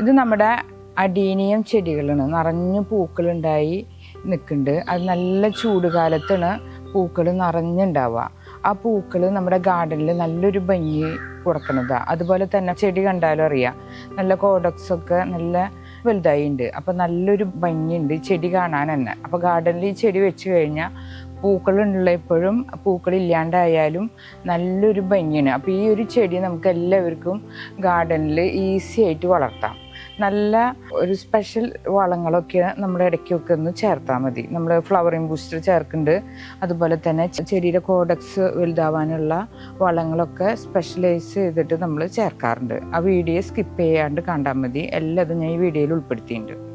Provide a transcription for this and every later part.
ഇത് നമ്മുടെ അഡീനിയം ചെടികളാണ്. നിറഞ്ഞ് പൂക്കളുണ്ടായി നിൽക്കുന്നുണ്ട്. അത് നല്ല ചൂട് കാലത്താണ് പൂക്കൾ നിറഞ്ഞുണ്ടാവുക. ആ പൂക്കൾ നമ്മുടെ ഗാർഡനിൽ നല്ലൊരു ഭംഗി കൊടുക്കണതാണ് അതുപോലെ തന്നെ ചെടി കണ്ടാലും അറിയാം. നല്ല കോഡക്സ് ഒക്കെ നല്ല ഉണ്ട് അപ്പോൾ നല്ലൊരു ഭംഗിയുണ്ട് ചെടി കാണാൻ തന്നെ. അപ്പോൾ ഗാർഡനിൽ ഈ ചെടി വെച്ച് കഴിഞ്ഞാൽ പൂക്കളുള്ള എപ്പോഴും പൂക്കൾ ഇല്ലാണ്ടായാലും നല്ലൊരു ഭംഗിയാണ്. അപ്പോൾ ഈ ഒരു ചെടി നമുക്ക് എല്ലാവർക്കും ഗാർഡനിൽ ഈസി ആയിട്ട് വളർത്താം. നല്ല ഒരു സ്പെഷ്യൽ വളങ്ങളൊക്കെ നമ്മുടെ ഇടയ്ക്കൊക്കെ ഒന്ന് ചേർത്താൽ മതി. നമ്മൾ ഫ്ലവറിങ് ബൂസ്റ്റർ ചേർക്കുന്നുണ്ട്. അതുപോലെ തന്നെ ചെടിയുടെ കോഡക്സ് വലുതാവാനുള്ള വളങ്ങളൊക്കെ സ്പെഷ്യലൈസ് ചെയ്തിട്ട് നമ്മൾ ചേർക്കാറുണ്ട്. ആ വീഡിയോ സ്കിപ്പ് ചെയ്യാണ്ട് കണ്ടാൽ മതി. എല്ലാതും ഞാൻ ഈ വീഡിയോയിൽ ഉൾപ്പെടുത്തിയിട്ടുണ്ട്.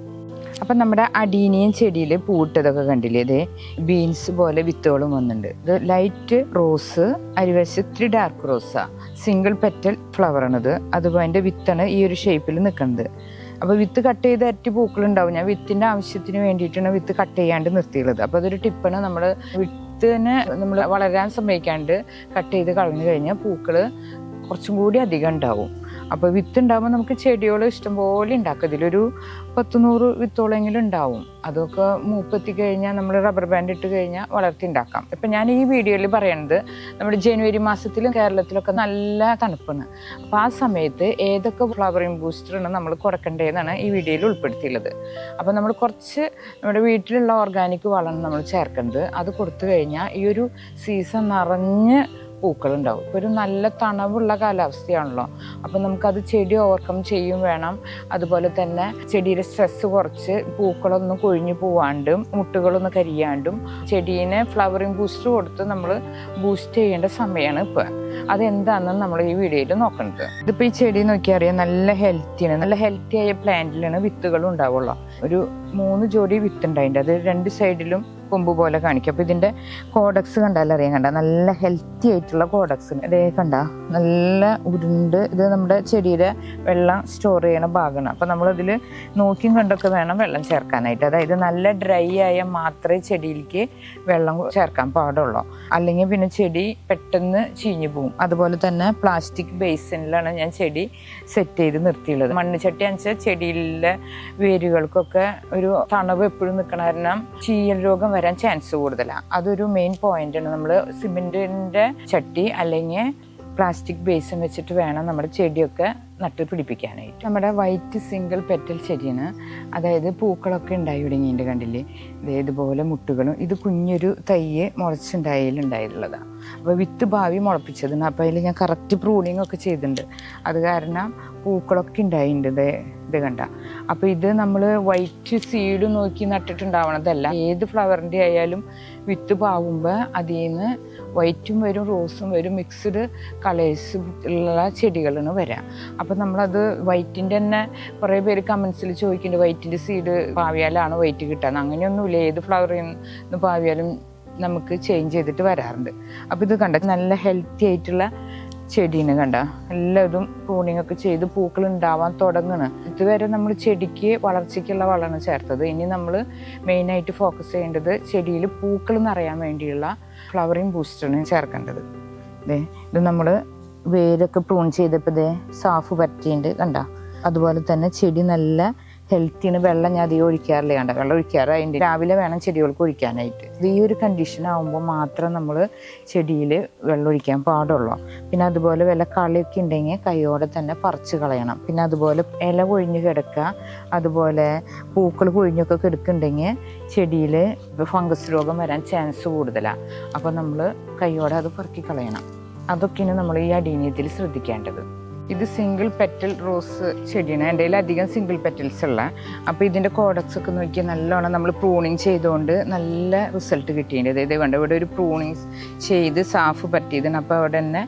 അപ്പം നമ്മുടെ അടീനിയൻ ചെടിയിൽ പൂട്ടതൊക്കെ കണ്ടില്ലേ? ഇതേ ബീൻസ് പോലെ വിത്തുകളും വന്നിട്ടുണ്ട് ഇത് ലൈറ്റ് റോസ് അരിവശം ഇത്തിരി ഡാർക്ക് റോസാ സിംഗിൾ പെറ്റൽ ഫ്ലവർ ആണിത് അതുപോലെ അതിന്റെ വിത്താണ് ഈ ഒരു ഷേപ്പിൽ നിൽക്കുന്നത് അപ്പോൾ വിത്ത് കട്ട് ചെയ്ത് അരട്ടി പൂക്കളുണ്ടാവും. ഞാൻ വിത്തിന്റെ ആവശ്യത്തിന് വേണ്ടിയിട്ടാണ് വിത്ത് കട്ട് ചെയ്യാണ്ട് നിർത്തിയുള്ളത്. അപ്പോൾ അതൊരു ടിപ്പാണ് നമ്മൾ വിത്തിന് നമ്മൾ വളരാൻ സമ്മതിക്കാണ്ട് കട്ട് ചെയ്ത് കളഞ്ഞു കഴിഞ്ഞാൽ പൂക്കൾ കുറച്ചും കൂടി അധികം ഉണ്ടാവും. അപ്പോൾ വിത്ത് ഉണ്ടാകുമ്പോൾ നമുക്ക് ചെടികൾ ഇഷ്ടംപോലെ ഉണ്ടാക്കും. ഇതിലൊരു പത്ത് നൂറ് വിത്തോളെങ്കിലും ഉണ്ടാവും. അതൊക്കെ മൂപ്പെത്തി കഴിഞ്ഞാൽ നമ്മൾ റബ്ബർ ബാൻഡ് ഇട്ട് കഴിഞ്ഞാൽ വളർത്തി ഉണ്ടാക്കാം. ഇപ്പം ഞാൻ ഈ വീഡിയോയിൽ പറയണത് നമ്മുടെ ജനുവരി മാസത്തിലും കേരളത്തിലൊക്കെ നല്ല തണുപ്പാണ്. അപ്പോൾ ആ സമയത്ത് ഏതൊക്കെ ഫ്ലവറിങ് ബൂസ്റ്ററാണ് നമ്മൾ കുറക്കേണ്ടതെന്നാണ് ഈ വീഡിയോയിൽ ഉൾപ്പെടുത്തിയുള്ളത്. അപ്പോൾ നമ്മൾ കുറച്ച് നമ്മുടെ വീട്ടിലുള്ള ഓർഗാനിക് വളമാണ് നമ്മൾ ചേർക്കേണ്ടത് അത് കൊടുത്തു കഴിഞ്ഞാൽ ഈ ഒരു സീസൺ നിറഞ്ഞ് പൂക്കളുണ്ടാവും. ഇപ്പോൾ ഒരു നല്ല തണവുള്ള കാലാവസ്ഥയാണല്ലോ. അപ്പോൾ നമുക്കത് ചെടി ഓവർകം ചെയ്യും വേണം. അതുപോലെ തന്നെ ചെടിയുടെ സ്ട്രെസ് കുറച്ച് പൂക്കളൊന്നും കൊഴിഞ്ഞു പോവാണ്ടും മുട്ടുകളൊന്നും കരിയാണ്ടും ചെടീനെ ഫ്ലവറിങ് ബൂസ്റ്റർ കൊടുത്ത് നമ്മൾ ബൂസ്റ്റ് ചെയ്യേണ്ട സമയമാണ് ഇപ്പോൾ അതെന്താണെന്ന് നമ്മൾ ഈ വീഡിയോയിൽ നോക്കുന്നത് ഇതിപ്പോൾ ഈ ചെടി നോക്കിയാൽ അറിയാം നല്ല ഹെൽത്തിയാണ് നല്ല ഹെൽത്തി ആയ പ്ലാന്റിലാണ് വിത്തുകൾ ഉണ്ടാവുള്ളൂ. ഒരു മൂന്ന് ജോഡി വിത്തുണ്ടായിട്ടുണ്ട്. അത് രണ്ട് സൈഡിലും കൊമ്പ് പോലെ കാണിക്കും. അപ്പോൾ ഇതിന്റെ കോഡക്സ് കണ്ടാൽ അറിയാൻ കണ്ട. നല്ല ഹെൽത്തി ആയിട്ടുള്ള കോഡക്സ് ഇതേ കണ്ട. നല്ല ഉരുണ്ട്. ഇത് നമ്മുടെ ചെടിയുടെ വെള്ളം സ്റ്റോർ ചെയ്യണ ഭാഗമാണ്. അപ്പോൾ നമ്മളതിൽ നോക്കിയും കണ്ടൊക്കെ വേണം വെള്ളം ചേർക്കാനായിട്ട്. അതായത് നല്ല ഡ്രൈ ആയാൽ മാത്രമേ ചെടിയിലേക്ക് വെള്ളം ചേർക്കാൻ പാടുള്ളൂ. അല്ലെങ്കിൽ പിന്നെ ചെടി പെട്ടെന്ന് ചീഞ്ഞു പോകും അതുപോലെ തന്നെ പ്ലാസ്റ്റിക് ബേസിനിലാണ് ഞാൻ ചെടി സെറ്റ് ചെയ്ത് നിർത്തിയുള്ളത്. മണ്ണ് ചട്ടി അനച്ച ചെടിയിലെ വേരുകൾക്കൊക്കെ ഒരു തണവ് എപ്പോഴും നിൽക്കണ കാരണം ചീയൽ രോഗം വരാൻ ചാൻസ് കൂടുതലാണ് അതൊരു മെയിൻ പോയിന്റാണ് നമ്മൾ സിമെന്റിന്റെ ചട്ടി അല്ലെങ്കിൽ പ്ലാസ്റ്റിക് ബേസും വെച്ചിട്ട് വേണം നമ്മുടെ ചെടിയൊക്കെ നട്ട് പിടിപ്പിക്കാനായിട്ട് നമ്മുടെ വൈറ്റ് സിംഗിൾ പെറ്റൽ ചെടിയാണ്. അതായത് പൂക്കളൊക്കെ ഉണ്ടായി തുടങ്ങിയിട്ട് കണ്ടില്ലേ? ദേ ഇതുപോലെ മുട്ടുകളും ഇത് കുഞ്ഞൊരു തയ്യ് മുളച്ചുണ്ടായാലുണ്ടായിട്ടുള്ളതാണ് അപ്പോൾ വിത്ത് ഭാവി മുളപ്പിച്ചതാണ് അപ്പോൾ അതിൽ ഞാൻ കറക്റ്റ് പ്രൂണിങ് ഒക്കെ ചെയ്തിട്ടുണ്ട്. അത് കാരണം പൂക്കളൊക്കെ ഉണ്ടായിട്ടുണ്ട് ദേ ഇത് കണ്ട. അപ്പോൾ ഇത് നമ്മൾ വൈറ്റ് സീഡ് നോക്കി നട്ടിട്ടുണ്ടാവണതല്ല. ഏത് ഫ്ലവറിന്റെ ആയാലും വിത്ത് പാവുമ്പോൾ അതിൽ നിന്ന് വൈറ്റും വരും റോസും വരും മിക്സ്ഡ് കളേഴ്സ് ഉള്ള ചെടികളാണ് വരാം. അപ്പം നമ്മളത് വൈറ്റിന്റെ തന്നെ കുറേ പേര് കമൻസിൽ ചോദിക്കുന്നുണ്ട് വൈറ്റിന്റെ സീഡ് പാവിയാലാണ് വൈറ്റ് കിട്ടുക അങ്ങനെയൊന്നുമില്ല ഏത് ഫ്ലവറിൽ നിന്ന് പാവിയാലും നമുക്ക് ചേഞ്ച് ചെയ്തിട്ട് വരാറുണ്ട്. അപ്പോൾ ഇത് കണ്ട? നല്ല ഹെൽത്തി ആയിട്ടുള്ള ചെടീനെ കണ്ട. എല്ലാതും ഒക്കെ ചെയ്ത് പൂക്കൾ ഉണ്ടാവാൻ തുടങ്ങണ്. ഇതുവരെ നമ്മൾ ചെടിക്ക് വളർച്ചയ്ക്കുള്ള വളമാണ് ചേർത്തത്. ഇനി നമ്മൾ മെയിനായിട്ട് ഫോക്കസ് ചെയ്യേണ്ടത് ചെടിയിൽ പൂക്കൾ നിറയാൻ വേണ്ടിയുള്ള ഫ്ലവറിങ് ബൂസ്റ്ററാണ് ചേർക്കേണ്ടത്. ദേ ഇത് നമ്മൾ വേരൊക്കെ പ്രൂൺ ചെയ്തപ്പോൾ ഇതേ സാഫ് പറ്റിയിട്ടുണ്ട് കണ്ട. അതുപോലെ തന്നെ ചെടി നല്ല ഹെൽത്തിന് വെള്ളം ഞാൻ അധികം ഒഴിക്കാറില്ല കണ്ട? വെള്ളം ഒഴിക്കാറ്. അതിന്റെ രാവിലെ വേണം ചെടികൾക്ക് ഒഴിക്കാനായിട്ട്. ഇത് ഈ ഒരു കണ്ടീഷൻ ആകുമ്പോൾ മാത്രം നമ്മൾ ചെടിയിൽ വെള്ളം ഒഴിക്കാൻ പാടുള്ളൂ. പിന്നെ അതുപോലെ വല്ല കളിയൊക്കെ ഉണ്ടെങ്കിൽ കൈയോടെ തന്നെ പറിച്ച് കളയണം. പിന്നെ അതുപോലെ ഇല കൊഴിഞ്ഞ് കിടക്കുക അതുപോലെ പൂക്കൾ കൊഴിഞ്ഞൊക്കെ കിടക്കുന്നുണ്ടെങ്കിൽ ചെടിയിൽ ഫംഗസ് രോഗം വരാൻ ചാൻസ് കൂടുതലാണ് അപ്പോൾ നമ്മൾ കൈയോടെ അത് പെറുക്കി കളയണം. അതൊക്കെയാണ് നമ്മൾ ഈ അടീനീയത്തിൽ ശ്രദ്ധിക്കേണ്ടത്. ഇത് സിംഗിൾ പെറ്റൽ റോസ് ചെടിയാണ്. എന്റെ കയ്യിൽ അധികം സിംഗിൾ പെറ്റൽസ് ഉള്ള. അപ്പോൾ ഇതിന്റെ കോഡക്സ് ഒക്കെ നോക്കി നല്ലോണം നമ്മൾ പ്രൂണിങ് ചെയ്തുകൊണ്ട് നല്ല റിസൾട്ട് കിട്ടിയിട്ടുണ്ട്. അതായത് വേണ്ട ഇവിടെ ഒരു പ്രൂണിങ് ചെയ്ത് സാഫ് പറ്റിയതാണ്. അപ്പോൾ അവിടെ തന്നെ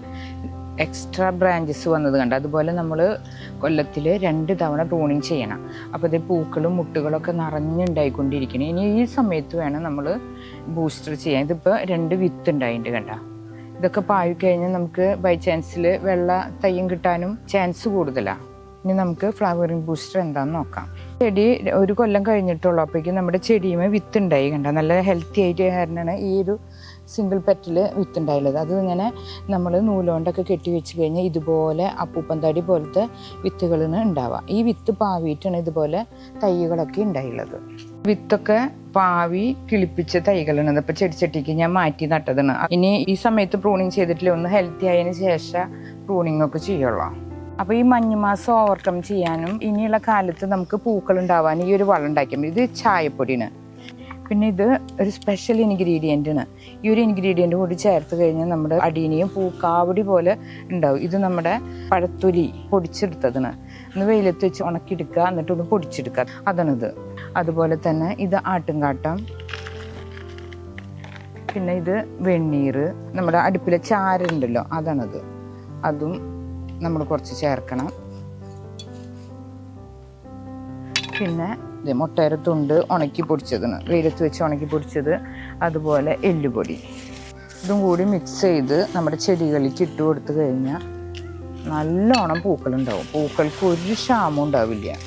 എക്സ്ട്രാ ബ്രാഞ്ചസ് വന്നത് കണ്ട്? അതുപോലെ നമ്മൾ കൊല്ലത്തിൽ രണ്ട് തവണ പ്രൂണിങ് ചെയ്യണം. അപ്പോൾ ഇത് പൂക്കളും മുട്ടുകളൊക്കെ നിറഞ്ഞുണ്ടായിക്കൊണ്ടിരിക്കണം. ഇനി ഈ സമയത്ത് വേണം നമ്മൾ ബൂസ്റ്റർ ചെയ്യാൻ. ഇതിപ്പോൾ രണ്ട് വിത്ത് ഉണ്ടായിട്ടുണ്ട് കണ്ട? ഇതൊക്കെ പായി കഴിഞ്ഞാൽ നമുക്ക് ബൈ ചാൻസിൽ വെള്ള തയ്യം കിട്ടാനും ചാൻസ് കൂടുതലാണ് ഇനി നമുക്ക് ഫ്ലവറിങ് ബൂസ്റ്റർ എന്താണെന്ന് നോക്കാം. ചെടി ഒരു കൊല്ലം കഴിഞ്ഞിട്ടുള്ളൂ അപ്പോഴേക്കും നമ്മുടെ ചെടിയുമേ വിത്ത് ഉണ്ടായി കണ്ട? നല്ല ഹെൽത്തി ആയിട്ട് കാരണമാണ് ഈ ഒരു സിംഗിൾ പെറ്റിൽ വിത്തുണ്ടായുള്ളത് അത് ഇങ്ങനെ നമ്മൾ നൂലുകൊണ്ടൊക്കെ കെട്ടി വെച്ച് കഴിഞ്ഞാൽ ഇതുപോലെ അപ്പൂപ്പൻ തടി പോലത്തെ വിത്തുകളാണ് ഉണ്ടാവുക ഈ വിത്ത് പാവിയിട്ടാണ് ഇതുപോലെ തൈകളൊക്കെ ഉണ്ടായുള്ളത്. വിത്തൊക്കെ പാവി കിളിപ്പിച്ച തൈകളാണ്. അപ്പൊ ചെടിച്ചട്ടിക്ക് ഞാൻ മാറ്റി നട്ടതാണ്. ഇനി ഈ സമയത്ത് പ്രൂണിങ് ചെയ്തിട്ടില്ല? ഒന്ന് ഹെൽത്തി ആയതിന് ശേഷം പ്രൂണിങ് ഒക്കെ ചെയ്യുള്ളൂ. അപ്പോൾ ഈ മഞ്ഞുമാസം ഓവർകം ചെയ്യാനും ഇനിയുള്ള കാലത്ത് നമുക്ക് പൂക്കൾ ഉണ്ടാവാൻ ഈ ഒരു വളം ഉണ്ടാക്കിയാൽ ഇത് ചായപ്പൊടിയാണ്. പിന്നെ ഇത് ഒരു സ്പെഷ്യൽ ഇൻഗ്രീഡിയന്റ് ആണ്. ഈ ഒരു ഇൻഗ്രീഡിയന്റ് കൂടി ചേർത്ത് കഴിഞ്ഞാൽ നമ്മുടെ അടീനിയും പൂക്കാവടി പോലെ ഉണ്ടാവും. ഇത് നമ്മുടെ പഴത്തൊലി പൊടിച്ചെടുത്തതാണ്. ഒന്ന് വെയിലത്ത് വെച്ച് ഉണക്കിയെടുക്കുക എന്നിട്ട് ഒന്ന് പൊടിച്ചെടുക്കുക. അതാണിത്. അതുപോലെ തന്നെ ഇത് ആട്ടുംകാട്ടം. പിന്നെ ഇത് വെണ്ണീർ. നമ്മുടെ അടുപ്പിലെ ചാരുണ്ടല്ലോ അതാണത്. അതും നമ്മൾ കുറച്ച് ചേർക്കണം. പിന്നെ ഇത് മുട്ടയുടെ തുണ്ട് ഉണക്കി പൊടിച്ചതാണ്. വെയിലത്ത് വെച്ച് ഉണക്കി പൊടിച്ചത്. അതുപോലെ എല്ലുപൊടി. ഇതും കൂടി മിക്സ് ചെയ്ത് നമ്മുടെ ചെടികളിലേക്ക് ഇട്ട് കൊടുത്തു കഴിഞ്ഞാൽ നല്ലോണം പൂക്കളുണ്ടാവും. പൂക്കൾക്ക് ഒരു ക്ഷാമം ഉണ്ടാവില്ല.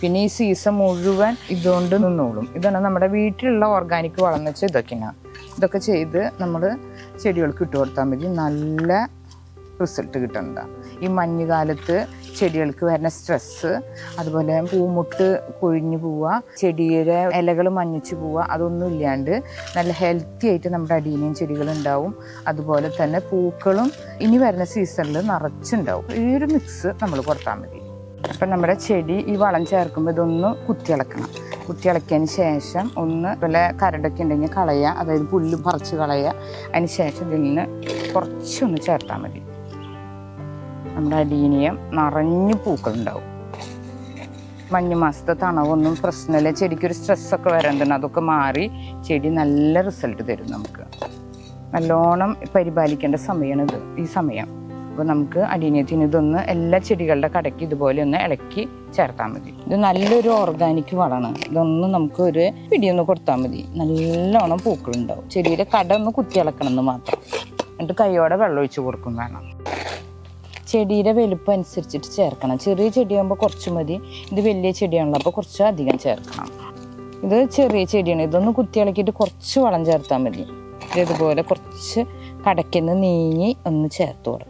പിന്നെ ഈ സീസൺ മുഴുവൻ ഇതുകൊണ്ട് നിന്നോളും. ഇതാണ് നമ്മുടെ വീട്ടിലുള്ള ഓർഗാനിക് വളം എന്ന് വെച്ചാൽ ഇതൊക്കെയാണ്. ഇതൊക്കെ ചെയ്ത് നമ്മൾ ചെടികൾക്ക് ഇട്ട് കൊടുത്താൽ മതി. നല്ല റിസൾട്ട് കിട്ടുന്നതാണ് ഈ മഞ്ഞുകാലത്ത് ചെടികൾക്ക് വരുന്ന സ്ട്രെസ്സ് അതുപോലെ പൂമുട്ട് കൊഴിഞ്ഞു പോവുക ചെടിയുടെ ഇലകൾ മഞ്ഞിച്ച് പോവുക അതൊന്നും ഇല്ലാണ്ട് നല്ല ഹെൽത്തി ആയിട്ട് നമ്മുടെ അടിയിലും ചെടികളുണ്ടാവും അതുപോലെ തന്നെ പൂക്കളും ഇനി വരുന്ന സീസണിൽ നിറച്ചുണ്ടാവും. ഈ ഒരു മിക്സ് നമ്മൾ കൊടുത്താൽ മതി. അപ്പം നമ്മുടെ ചെടി ഈ വളം ചേർക്കുമ്പോൾ ഇതൊന്ന് കുത്തിയിളക്കണം. കുത്തിയിളക്കിയതിന് ശേഷം ഒന്ന് വല്ല കരടൊക്കെ ഉണ്ടെങ്കിൽ കളയുക അതായത് പുല്ല് പറിച്ച് കളയുക. അതിന് ശേഷം ഇതിൽ നിന്ന് കുറച്ചൊന്ന് ചേർത്താൽ മതി. നമ്മുടെ അടീനിയം നിറഞ്ഞു പൂക്കളുണ്ടാവും. മഞ്ഞ മാസത്തെ തണവൊന്നും പ്രശ്നമില്ല. ചെടിക്കൊരു സ്ട്രെസ്സൊക്കെ വരേണ്ടത് അതൊക്കെ മാറി ചെടി നല്ല റിസൾട്ട് തരും നമുക്ക്. നല്ലോണം പരിപാലിക്കേണ്ട സമയമാണ് ഇത് ഈ സമയം. അപ്പോൾ നമുക്ക് അടീനിയത്തിന് ഇതൊന്ന് എല്ലാ ചെടികളുടെ കടയ്ക്ക് ഇതുപോലെ ഒന്ന് ഇളക്കി ചേർത്താൽ മതി. ഇത് നല്ലൊരു ഓർഗാനിക് വളമാണ്. ഇതൊന്ന് നമുക്ക് ഒരു പിടിയൊന്ന് കൊടുത്താൽ മതി. നല്ലോണം പൂക്കളുണ്ടാവും. ചെടിയുടെ കട ഒന്ന് കുത്തിയിളക്കണം എന്ന് മാത്രം. എന്നിട്ട് കൈയോടെ വെള്ളം ഒഴിച്ച് കൊടുക്കും വേണം. ചെടിയുടെ വലുപ്പം അനുസരിച്ചിട്ട് ചേർക്കണം. ചെറിയ ചെടിയാകുമ്പോൾ കുറച്ച് മതി. ഇത് വലിയ ചെടിയാണല്ലോ അപ്പോൾ കുറച്ച് അധികം ചേർക്കണം. ഇത് ചെറിയ ചെടിയാണ്. ഇതൊന്ന് കുത്തിയിളക്കിയിട്ട് കുറച്ച് വളം ചേർത്താൽ മതി. ഇത് ഇതുപോലെ കുറച്ച് കടയ്ക്കുന്ന നീങ്ങി ഒന്ന് ചേർത്ത് കൊടുക്കണം.